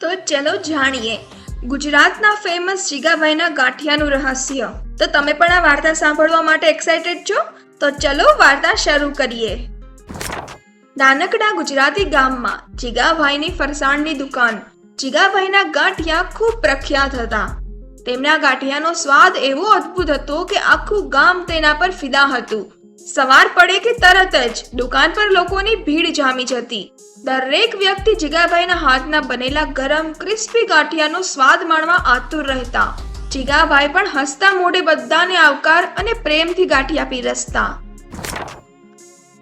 તો ચલો જાણીએ. ગુજરાતના ફેમસ જીગાભાઈના ગાંઠિયાનું રહસ્ય. તો તમે પણ આ વાર્તા સાંભળવા માટે એક્સાઇટેડ છો? તો ચલો વાર્તા શરૂ કરીએ. નાનકડા ગુજરાતી ગામમાં જીગાભાઈની ફરસાણની દુકાન. જીગાભાઈના ગાંઠિયા ખૂબ પ્રખ્યાત હતા. તેમના ગાંઠિયાનો સ્વાદ એવો અદ્ભુત હતો કે આખું ગામ તેના પર ફિદા હતું. સવાર પડે કે તરત જ દુકાન પર લોકોની ભીડ જામી જતી. દરેક વ્યક્તિ જીગાભાઈના હાથના બનેલા ગરમ, ક્રિસ્પી ગાંઠિયાનો સ્વાદ માણવા આતુર રહેતા. જીગાભાઈ પણ હસતા મોઢે બધાને આવકાર અને પ્રેમથી ગાંઠિયા પીરસતા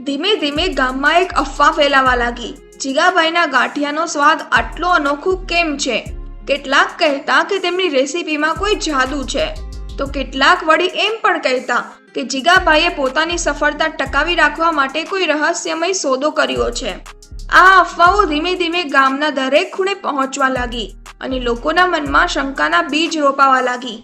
ધીમે ધીમે ગામમાં એક અફવા ફેલાવા લાગી. જીગાભાઈના ગાંઠિયાનો સ્વાદ આટલો અનોખો કેમ છે? કેટલાક કહેતા કે તેમની રેસીપીમાં કોઈ જાદુ છે. તો કેટલાક વળી એમ પણ કહેતા કે જીગાભાઈએ પોતાની સફળતા ટકાવી રાખવા માટે કોઈ રહસ્યમય સોદો કર્યો છે. આ અફવાઓ ધીમે ધીમે ગામના દરેક ખૂણે પહોંચવા લાગી અને લોકોના મનમાં શંકાના બીજ રોપાવા લાગી.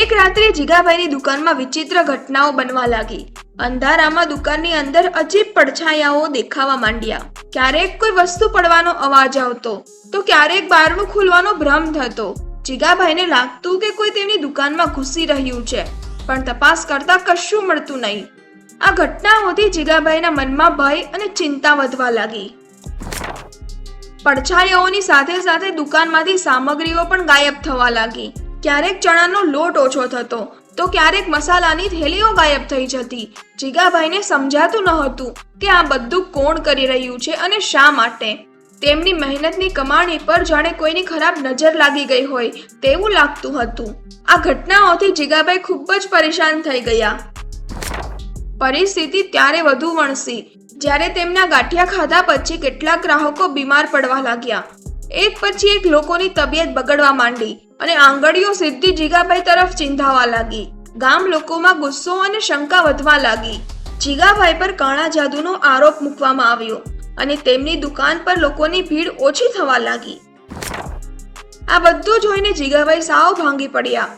એક રાત્રે જીગાભાઈની દુકાનમાં વિચિત્ર ઘટનાઓ બનવા લાગી. અંધારામાં દુકાનની અંદર અજીબ પડછાયાઓ દેખાવા માંડ્યા. ક્યારેક કોઈ વસ્તુ પડવાનો અવાજ આવતો, તો ક્યારેક બારણું ખુલવાનો ભ્રમ થતો. જીગાભાઈને લાગતું કે કોઈ તેમની દુકાનમાં ઘૂસી રહ્યું છે. પણ તપાસ કરતા કશું મળતું નહીં. આ ઘટનાઓથી જીગાભાઈના મનમાં ભય અને ચિંતા વધવા લાગી. પડછાયાઓની સાથે સાથે દુકાનમાંથી સામગ્રીઓ પણ ગાયબ થવા લાગી. ક્યારેક ચણાનો લોટ ઓછો થતો, તો ક્યારેક મસાલાની થેલીઓ ગાયબ થઈ જતી. જીગાભાઈને સમજાતું ન હતું કે આ બધું કોણ કરી રહ્યું છે અને શા માટે. તેમની મહેનતની કમાણી પર જાણે કોઈની ખરાબ નજર લાગી ગઈ હોય તેવું લાગતું હતું. આ ઘટનાઓથી જીગાભાઈ ખૂબ જ પરેશાન થઈ ગયા. પરિસ્થિતિ ત્યારે વધુ વણસી, જ્યારે તેમના ગાંઠિયા ખાધા પછી કેટલાક ગ્રાહકો બીમાર પડવા લાગ્યા. એક પછી એક લોકોની તબિયત બગડવા માંડી અને આંગળીઓ સીધી જીગાભાઈ તરફ ચિંધાવા લાગી. ગામ લોકોમાં ગુસ્સો અને શંકા વધવા લાગી. જીગાભાઈ પર કાળા જાદુનો આરોપ મૂકવામાં આવ્યો. અને તેમની દુકાન પર લોકોની ભીડ ઓછી થવા લાગી. આ બધું જોઈને જીગાભાઈ સાવ ભાંગી પડ્યા.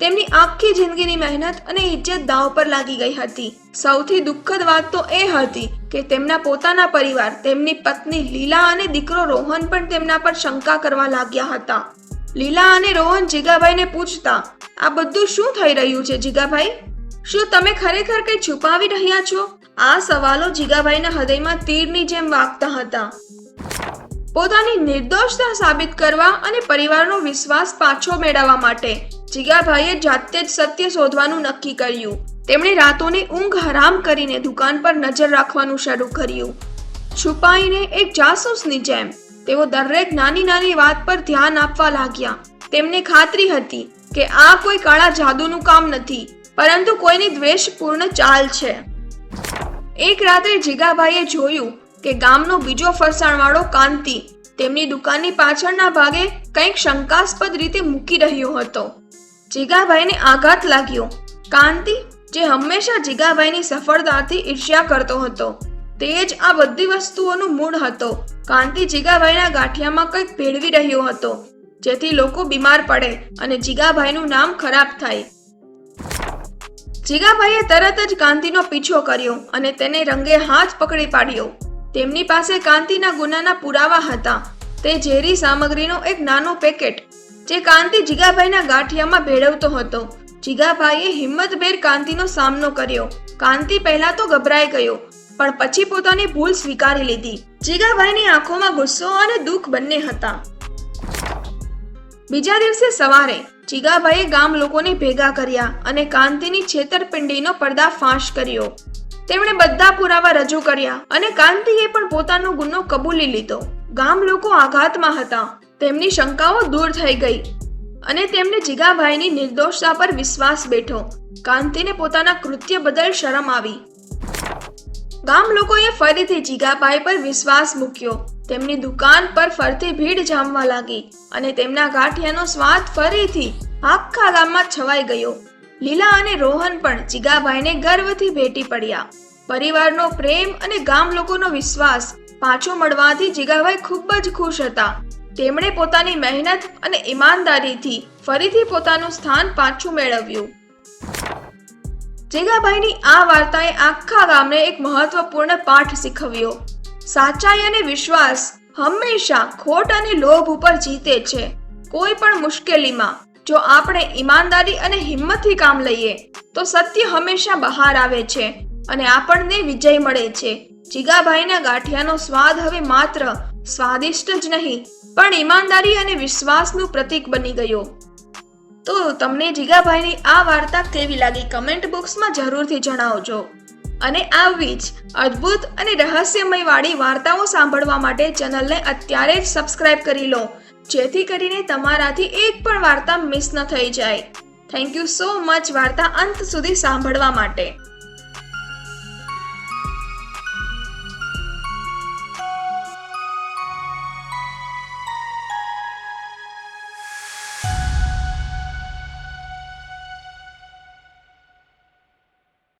તેમની આખી જિંદગીની મહેનત અને ઇજ્જત દાવ પર લાગી ગઈ હતી. સૌથી દુઃખદ વાત તો એ હતી કે તેમના પોતાના પરિવાર, તેમની પત્ની લીલા અને દીકરો રોહન પણ તેમના પર શંકા કરવા લાગ્યા હતા. લીલા અને રોહન જીગાભાઈને પૂછતા, આ બધું શું થઈ રહ્યું છે જીગાભાઈ? શું તમે ખરેખર કંઈ છુપાવી રહ્યા છો? આ સવાલો જીગાભાઈના હૃદયમાં તીરની જેમ વાગતા હતા. પોતાની નિર્દોષતા સાબિત કરવા અને પરિવારનો વિશ્વાસ પાછો મેળવવા માટે જીગાભાઈએ જાતે જ સત્ય શોધવાનું નક્કી કર્યું. તેમણે રાતોની ઊંઘ હરામ કરીને દુકાન પર નજર રાખવાનું શરૂ કર્યું. છુપાઈને એક જાસૂસની જેમ તેઓ દરેક નાની નાની વાત પર ધ્યાન આપવા લાગ્યા. તેમને ખાતરી હતી કે આ કોઈ કાળા જાદુનું કામ નથી, પરંતુ કોઈની દ્વેષપૂર્ણ ચાલ છે. એક રાત્રે જીગાભાઈએ જોયું કે ગામનો બીજો ફરસાણવાળો કાંતિ તેમની દુકાનની પાછળના ભાગે કંઈક શંકાસ્પદ રીતે મૂકી રહ્યો હતો. જીગાભાઈને આઘાત લાગ્યો. કાંતિ, જે હંમેશા જીગાભાઈની સફળતાથી ઈર્ષ્યા કરતો હતો, તે જ આ બધી વસ્તુઓનું મૂળ હતો. કાંતિ જીગાભાઈના ગાંઠિયામાં કંઈક ભેળવી રહ્યો હતો, જેથી લોકો બીમાર પડે અને જીગાભાઈનું નામ ખરાબ થાય. જીગાભાઈએ તરત જ કાંતિનો પીછો કર્યો અને તેને રંગે હાથ પકડી પાડ્યો. તેમની પાસે કાંતિના ગુનાના પુરાવા હતા. તે ઝેરી સામગ્રીનો એક નાનો પેકેટ, જે કાંતિ જીગાભાઈના ગાંઠિયામાં ભેળવતો હતો. જીગાભાઈએ હિંમતભેર કાંતિનો સામનો કર્યો. કાંતિ પહેલા તો ગભરાઈ ગયો, પણ પછી પોતાની ભૂલ સ્વીકારી લીધી. જીગાભાઈની આંખોમાં ગુસ્સો અને દુઃખ બંને હતા. બીજા દિવસે સવારે જીગાભાઈએ ગામ લોકોને ભેગા કર્યા અને કાંતિની છેતરપિંડીનો પર્દાફાશ કર્યો. તેમણે બધા પુરાવા રજૂ કર્યા અને કાંતિએ પણ પોતાનો ગુનો કબૂલી લીધો. ગામ લોકો આઘાતમાં હતા. તેમની શંકાઓ દૂર થઈ ગઈ અને તેમને જીગાભાઈની નિર્દોષતા પર વિશ્વાસ બેઠો. કાંતિને પોતાના કૃત્ય બદલ શરમ આવી. ગામ લોકોએ ફરીથી જીગાભાઈ પર વિશ્વાસ મૂક્યો. તેમની દુકાન પર ફરતી ભીડ જામવા લાગી અને તેમના ગાંઠિયાનો સ્વાદ ફરીથી આખા ગામમાં છવાઈ ગયો. લીલા અને રોહન પણ જીગાભાઈને ગર્વથી ભેટી પડ્યા. પરિવારનો પ્રેમ અને ગામ લોકોનો વિશ્વાસ પાછો મળવાથી જીગાભાઈ ખૂબ જ ખુશ હતા. તેમણે પોતાની મહેનત અને ઈમાનદારીથી ફરીથી પોતાનું સ્થાન પાછું મેળવ્યું. જીગાભાઈની આ વાર્તાએ આખા ગામને એક મહત્વપૂર્ણ પાઠ શીખવ્યો. સાચાઈ અને વિશ્વાસ હંમેશા ખોટ અને લોભ ઉપર જીતે છે. કોઈ પણ મુશ્કેલીમાં જો આપણે ઈમાનદારી અને હિંમતથી કામ લઈએ, તો સત્ય હંમેશા બહાર આવે છે અને આપણને વિજય મળે છે. જીગાભાઈના ગાંઠિયાનો સ્વાદ હવે માત્ર સ્વાદિષ્ટ જ નહીં, પણ ઈમાનદારી અને વિશ્વાસનું પ્રતીક બની ગયો. તો તમને જીગાભાઈની આ વાર્તા કેવી લાગી? કમેન્ટ બોક્સમાં જરૂરથી જણાવજો. અને આવી જ અદ્ભુત અને રહસ્યમય વાળી વાર્તાઓ સાંભળવા માટે ચેનલને અત્યારે જ સબસ્ક્રાઇબ કરી લો. જેથી કરીને તમારાથી એક પણ વાર્તા મિસ ન થઈ જાય. થેન્ક યુ સો મચ વાર્તા અંત સુધી સાંભળવા માટે.